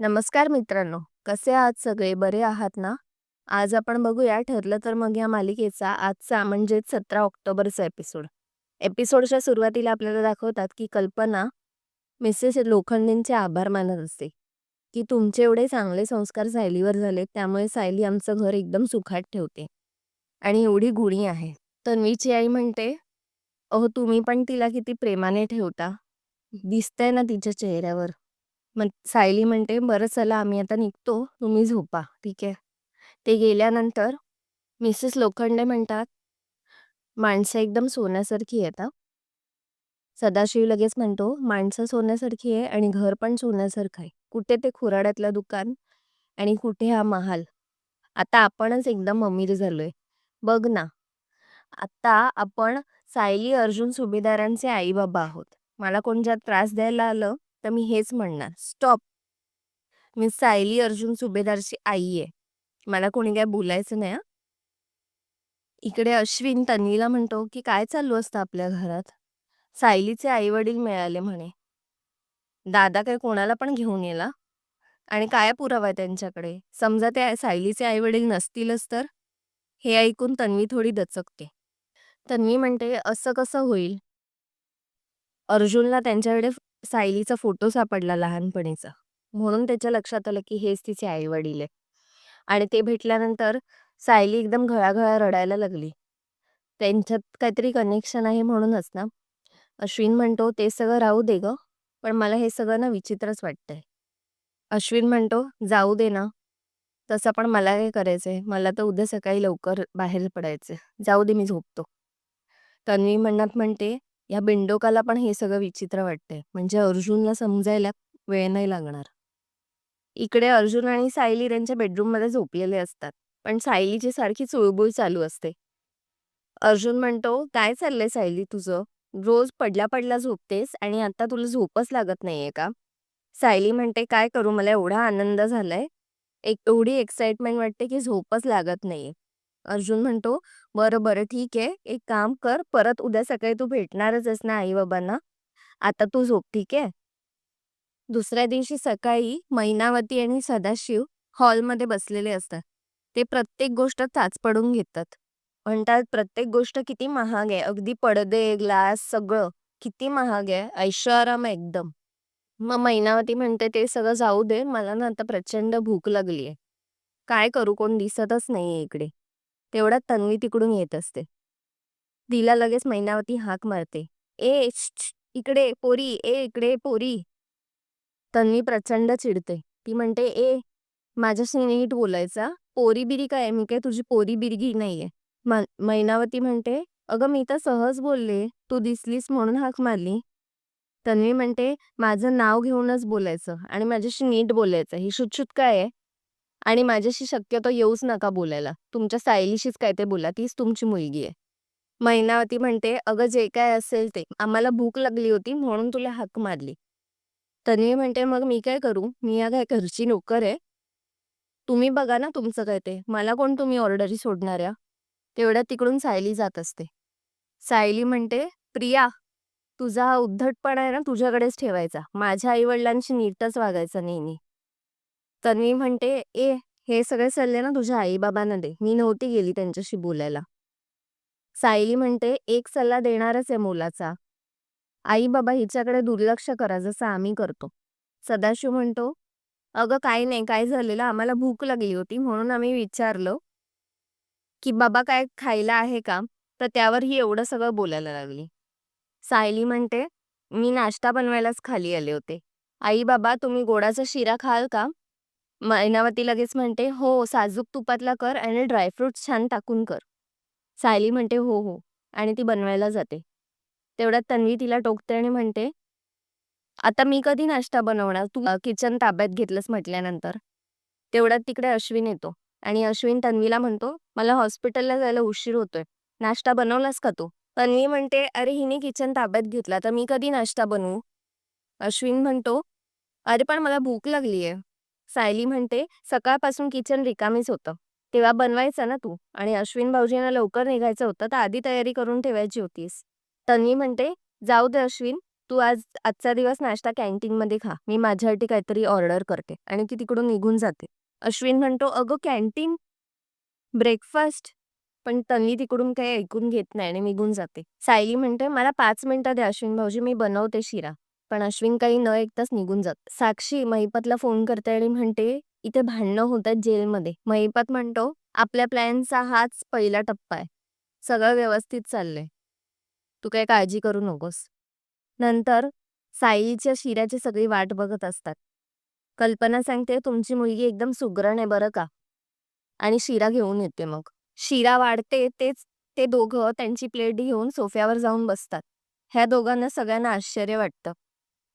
नमस्कार मित्रांनो. कसे आहात सगळे? बरे आहात ना? आज आपण बघूया ठरलं तर मग या मालिकेचा आजचा म्हणजेच सतरा ऑक्टोबरचा एपिसोड. एपिसोडच्या सुरुवातीला आपल्याला दाखवतात की कल्पना मिसेस लोखंडेंचे आभार मानत असते. की तुमचे एवढे चांगले संस्कार सायलीवर झाले त्यामुळे सायली आमचं घर एकदम सुखात ठेवते. आणि एवढी गुणी आहे. तन्वीची आई म्हणते अहो तुम्ही पण तिला किती प्रेमाने ठेवता. दिसतंय ना तिच्या चेहऱ्यावर. मग सायली म्हणते बरं चला आम्ही आता निघतो तुम्ही झोपा ठीक आहे. ते गेल्यानंतर मिसेस लोखंडे म्हणतात माणसं एकदम सोन्यासारखी आहेत हां." सदाशिव लगेच म्हणतो माणसं सोन्यासारखी आहे आणि घर पण सोन्यासारखं आहे. कुठे ते खुराड्यातलं दुकान आणि कुठे हा महाल? आता आपणच एकदम अमीर झालोय. बघ ना आता आपण सायली अर्जुन सुभेदारांचे आई बाबा आहोत. मला कोणत्या त्रास द्यायला आलं तर मी हेच म्हणणार. स्टॉप. मी सायली अर्जुन सुभेदारची आई आहे. मला कोणी काय बोलायचं नाही इकडे अश्विन तन्वीला म्हणतो की काय चालू असतं आपल्या घरात? सायलीचे आई वडील मिळाले म्हणे. दादा काय कोणाला पण घेऊन येला? आणि काय पुरावा आहे त्यांच्याकडे? समजा ते सायलीचे आई वडील नसतीलच तर? हे ऐकून तन्वी थोडी दचकते. तन्वी म्हणते असं कसं होईल? अर्जुनला त्यांच्याकडे सायलीचा फोटो सापडला लहानपणीचा. म्हणून त्याच्या लक्षात आलं की हेच तिचे आई वडील आहे आणि ते भेटल्यानंतर सायली एकदम घळाघळा रडायला लागली. त्यांच्यात काहीतरी कनेक्शन आहे म्हणूनच ना? अश्विन म्हणतो ते सगळं राहू दे ग पण मला हे सगळं ना विचित्रच वाटतंय. अश्विन म्हणतो जाऊ दे ना. तसं पण मला काय करायचंय. मला तर उद्या सकाळी लवकर बाहेर पडायचंय. जाऊ दे मी झोपतो. तन्वी म्हणत म्हणते या बिंडोकाला पण हे सगळं विचित्र वाटतंय. म्हणजे अर्जुनला समजायला वेळ नाही लागणार. इकडे अर्जुन आणि सायली त्यांच्या बेडरूममध्ये झोपलेले असतात. पण सायलीची सारखी चुळबुळ चालू असते. अर्जुन म्हणतो काय चाललंय सायली तुझं? रोज पडल्या पडल्या झोपतेस आणि आता तुला झोपच लागत नाहीये का? सायली म्हणते काय करू? मला एवढा आनंद झालाय. एक एवढी एक्साइटमेंट वाटते की झोपच लागत नाहीये. अर्जुन म्हणतो बरं बरं ठीक आहे. एक काम कर परत उद्या सकाळी तू भेटणारच आहेस ना आई बाबांना आता तू झोप ठीक आहे? दुसऱ्या दिवशी सकाळी मैनावती आणि सदाशिव हॉलमध्ये बसलेले असतात. ते प्रत्येक गोष्ट पडून घेतात. म्हणतात प्रत्येक गोष्ट किती महाग आहे. अगदी पडदे ग्लास सगळं किती महाग आहे. ऐश्वराम एकदम. मग मैनावती म्हणते ते सगळं जाऊ दे. मला ना आता प्रचंड भूक लागलीये. काय करू? कोण दिसतच नाहीये इकडे. तेवढ्यात तन्वी तिकडून येत असते. तिला लगेच मैनावती हाक मारते. ए इकडे पोरी ए इकडे पोरी. तन्वी प्रचंड चिडते. ती म्हणते ए माझ्याशी नीट बोलायचा. पोरी बिरी काय मी काय तुझी पोरी बिरगी नाहीये. मैनावती म्हणते अगं मी तर सहज बोलले. तू दिसलीस म्हणून हाक मारली. तन्वी म्हणते माझं नाव घेऊनच बोलायचं आणि माझ्याशी नीट बोलायचं. ही शुच्छुत काय आहे? आणि माझ्याशी शक्यतो येऊच नका बोलायला. तुमच्या सायलीशीच काय ते बोला तीच तुमची मुलगी आहे. मैनावती म्हणते अगं जे काय असेल ते. आम्हाला भूक लागली होती म्हणून तुला हाक मारली. तन्वी म्हणते मग मी काय करू? मी या काय घरची नोकर आहे? तुम्ही बघा ना तुमचं काय ते. मला कोण तुम्ही ऑर्डरी सोडणाऱ्या तेवढ्या तिकडून सायली जात असते. सायली म्हणते प्रिया तुझा हा उद्धटपणा आहे ना तुझ्याकडेच ठेवायचा. माझ्या आई वडिलांशी नीटच वागायचा नेहमी तन्वी म्हणते ए हे सगळे सल्ले ना तुझ्या आई बाबांना दे. मी नव्हती गेली त्यांच्याशी बोलायला. सायली म्हणते एक सल्ला देणारच आहे मुलाचा. आई बाबा हिच्याकडे दुर्लक्ष करा जसं आम्ही करतो. सदाशिव म्हणतो अगं काही नाही काय झालेलं? आम्हाला भूक लागली होती म्हणून आम्ही विचारलं की बाबा काय खायला आहे का? तर त्यावर ही एवढं सगळं बोलायला लागली. सायली म्हणते मी नाश्ता बनवायलाच खाली आले होते. आई बाबा तुम्ही गोडाचा शिरा खाल का? मैनावती लगेच म्हणते हो साजूक तुपातला कर आणि ड्रायफ्रुट छान टाकून कर. सायली म्हणते हो हो. आणि ती बनवायला जाते. तेवढ्यात तन्वी तिला टोकते आणि म्हणते आता मी कधी नाश्ता बनवणार? तू किचन ताब्यात घेतलंस म्हटल्यानंतर. तेवढ्यात तिकडे अश्विन येतो आणि अश्विन तन्वीला म्हणतो मला हॉस्पिटलला जायला उशीर होतोय. नाश्ता बनवलास का तू? तन्वी म्हणते अरे हिने किचन ताब्यात घेतला तर मी कधी नाश्ता बनवू? अश्विन म्हणतो अरे पण मला भूक लागलीये. सायली म्हणते सकाळपासून किचन रिकामीच होतं. तेव्हा बनवायचं ना तू? आणि अश्विन भाऊजींना लवकर निघायचं होतं तर आधी तयारी करून ठेवायची होतीस. तन्वी म्हणते जाऊ दे अश्विन तू आज आजचा दिवस नाश्ता कॅन्टीनमध्ये खा. मी माझ्यासाठी काहीतरी ऑर्डर करते आणि ती तिकडून निघून जाते. अश्विन म्हणतो अगं कॅन्टीन? ब्रेकफास्ट? पण तन्वी तिकडून काही ऐकून घेत नाही आणि निघून जाते. सायली म्हणते मला पाच मिनिटं द्या अश्विन भाऊजी मी बनवते शिरा. पण अश्विन काही न ऐकताच निघून जात. साक्षी महिपतला फोन करते आणि म्हणते इथे भांडणं होतात जेलमध्ये. महिपत म्हणतो आपल्या प्लॅनचा हाच पहिला टप्पा आहे. सगळं व्यवस्थित चाललंय. तू काही काळजी करू नकोस. नंतर साईच्या शिऱ्याची सगळी वाट बघत असतात. कल्पना सांगते तुमची मुलगी एकदम सुगरण आहे बरं का? आणि शिरा घेऊन येते मग. शिरा वाढते तेच ते दोघं त्यांची प्लेट घेऊन सोफ्यावर जाऊन बसतात. ह्या दोघांना सगळ्यांना आश्चर्य वाटतं.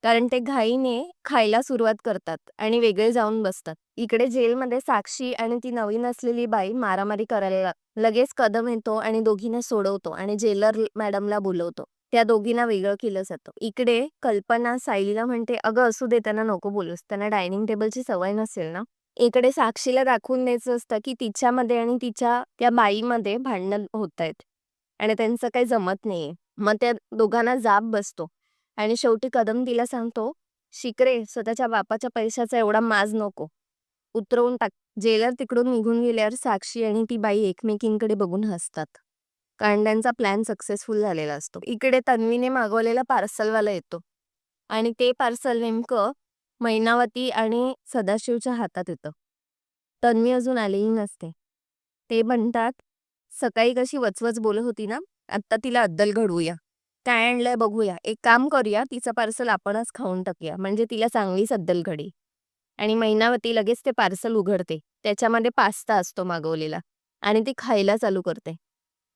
कारण ते घाईने खायला सुरुवात करतात आणि वेगळे जाऊन बसतात. इकडे जेलमध्ये साक्षी आणि ती नवीन असलेली बाई मारामारी करायला लगेच कदम येतो आणि दोघींना सोडवतो आणि जेलर मॅडमला बोलवतो. त्या दोघींना वेगळं केलं जातं. इकडे कल्पना सायलीला म्हणते अगं असू दे त्यांना नको बोलूस. त्यांना डायनिंग टेबलची सवय नसेल ना? इकडे साक्षीला दाखवून द्यायचं असतं की तिच्यामध्ये आणि तिच्या त्या बाईमध्ये भांडणं होत आहेत आणि त्यांचं काही जमत नाहीये. मग त्या दोघांना जाब बसतो. आणि शेवटी कदम तिला सांगतो शिकरे स्वतःच्या बापाच्या पैशाचा एवढा माज नको. उतरवून टाक. जेलर तिकडून निघून गेल्यावर साक्षी आणि ती बाई एकमेकींकडे बघून हसतात. कारण त्यांचा प्लॅन सक्सेसफुल झालेला असतो. इकडे तन्वीने मागवलेला पार्सलवाला येतो. आणि ते पार्सल नेमकं मैनावती आणि सदाशिवच्या हातात येतं. तन्वी अजून आलेली नसते. ते म्हणतात सकाळी कशी वचवच बोलत होती ना? आत्ता तिला अद्दल घडवूया. काय आणलंय बघूया. एक काम करूया तिचं पार्सल आपणच खाऊन टाकूया. म्हणजे तिला चांगली सद्दल घडी आणि महिनावती लगेच ते पार्सल उघडते. त्याच्यामध्ये पास्ता असतो मागवलेला. आणि ती खायला चालू करते.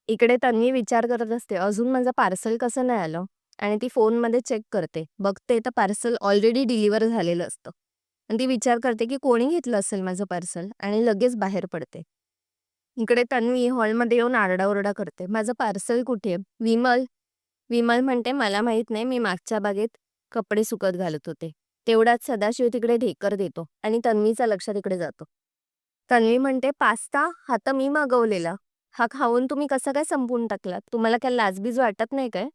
इकडे तन्वी विचार करत असते अजून माझं पार्सल कसं नाही आलं? आणि ती फोनमध्ये चेक करते. बघते तर पार्सल ऑलरेडी डिलिव्हर झालेलं असतं. आणि ती विचार करते की कोणी घेतलं असेल माझं पार्सल? आणि लगेच बाहेर पडते. इकडे तन्वी हॉलमध्ये येऊन आरडाओरडा करते. माझं पार्सल कुठे विमल विमल म्हणते मला माहीत नाही मी मागच्या बागेत कपडे सुकत घालत होते. तेवढ्यात सदाशिव तिकडे ढेकर देतो आणि तन्वीचा लक्ष तिकडे जातो. तन्वी म्हणते पास्ता? हा तर मी मागवलेला. हा खाऊन तुम्ही कसं काय संपवून टाकलात? तुम्हाला काय लाजबीज वाटत नाही काय?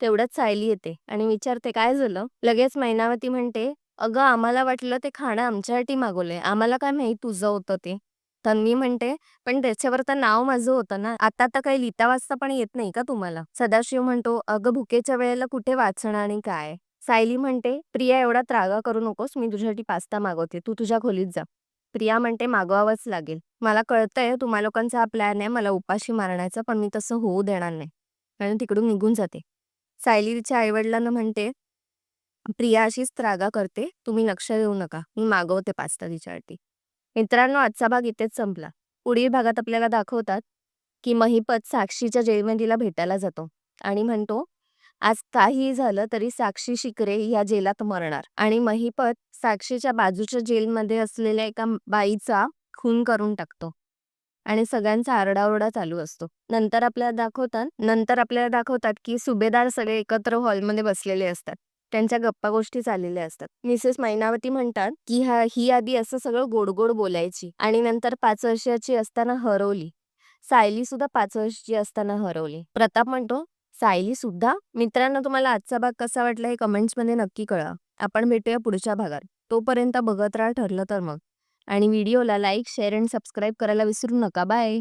तेवढ्यात सायली येते आणि विचारते काय झालं? लगेच मैनावती म्हणते अगं आम्हाला वाटलं ते खाणं आमच्यासाठी मागवलंय. आम्हाला काय माहीत तुझं होतं ते. तन्वी म्हणते पण त्याच्यावर तर नाव माझं होतं ना. आता तर काही लिहिता वाचता पण येत नाही का तुम्हाला? सदाशिव म्हणतो अगं भुकेच्या वेळेला कुठे वाचणं आणि काय? सायली म्हणते प्रिया एवढा त्रागा करू नकोस. मी तुझ्यासाठी पास्ता मागवते. तू तुझ्या खोलीत जा. प्रिया म्हणते मागवावंच लागेल. मला कळतंय तुम्हा लोकांचा हा प्लॅन आहे. मला उपाशी मारण्याचा पण मी तसं होऊ देणार नाही. कारण तिकडून निघून जाते. सायली तिच्या आईवडिलांना म्हणते प्रिया अशीच त्रागा करते. तुम्ही लक्ष देऊ नका. मी मागवते पास्ता तिच्यासाठी मित्रांनो आजचा भाग इथेच संपला. पुढील भागात आपल्याला दाखवतात की महिपत साक्षीच्या जेलमध्ये तिला भेटायला जातो आणि म्हणतो आज काहीही झालं तरी साक्षी शिकरे या जेलात मरणार. आणि महिपत साक्षीच्या बाजूच्या जेलमध्ये असलेल्या एका बाईचा खून करून टाकतो आणि सगळ्यांचा आरडाओरडा चालू असतो. नंतर आपल्याला दाखवतात नंतर आपल्याला दाखवतात की सुभेदार सगळे एकत्र हॉलमध्ये बसलेले असतात. त्यांच्या गप्पा गोष्टी चाललेल्या असतात. मिसेस मैनावती म्हणतात की हा ही आधी असं सगळं गोड गोड बोलायची आणि नंतर पाच वर्षाची असताना हरवली. सायली सुद्धा पाच वर्षाची असताना हरवली. प्रताप म्हणतो सायली सुद्धा? मित्रांनो तुम्हाला आजचा भाग कसा वाटला हे कमेंट्समध्ये नक्की कळा आपण भेटूया पुढच्या भागात. तोपर्यंत बघत राहा ठरलं तर मग. आणि व्हिडिओला लाईक शेअर अँड सबस्क्राईब करायला विसरू नका. बाय.